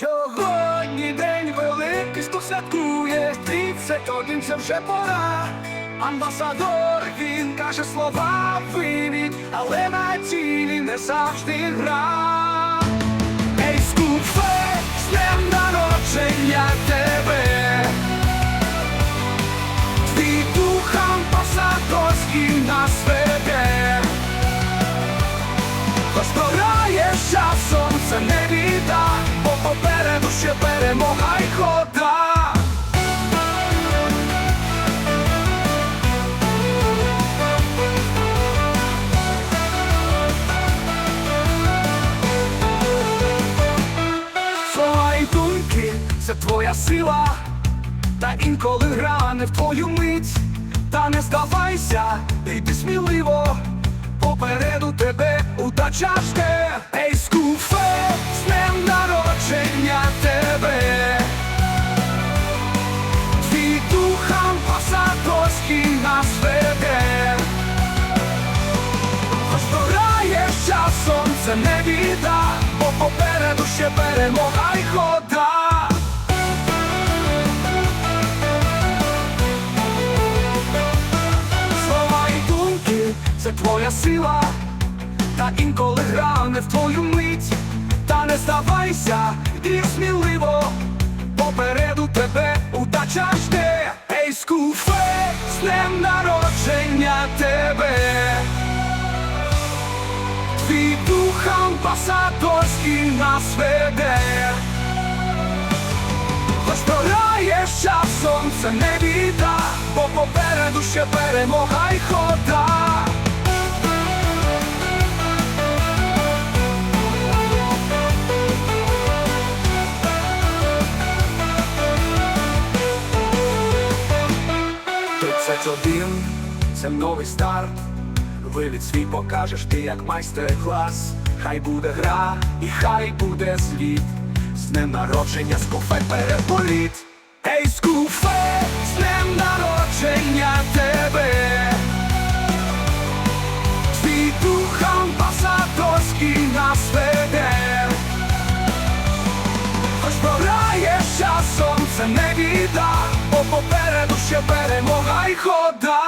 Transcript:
Сьогодні день великий, хто святкує, тридцять один це вже пора. Амбасадор, він каже слова вивід, але на тілі не завжди гра. Ей, скуфе, з днем народження тебе. Твій дух амбасадорський нас веде. Розбирає часом, це не біда, ще перемога й хода. Слова думки це твоя сила, та інколи гране в твою мить, та не здавайся, йди сміливо, попереду тебе удача жде. Перемога й хода. Слова і думки це твоя сила, та інколи гране в твою мить, та не здавайся, і сміливо, попереду тебе удача жде. Ей, скуфе, з днем народження тебе. Твій дух амбасадорський нас веде. Розбираєш часом, це не біда, бо попереду ще перемога й хода. Тридцять один це новий старт. Вивід свій покажеш ти як майстер-клас. Хай буде гра і хай буде зліт. З днем народження скуфе переполіт. Ей, скуфе, з днем народження тебе. Твій дух амбасадорський нас веде. Хоч програєш часом, це не біда, бо попереду ще перемога й хода.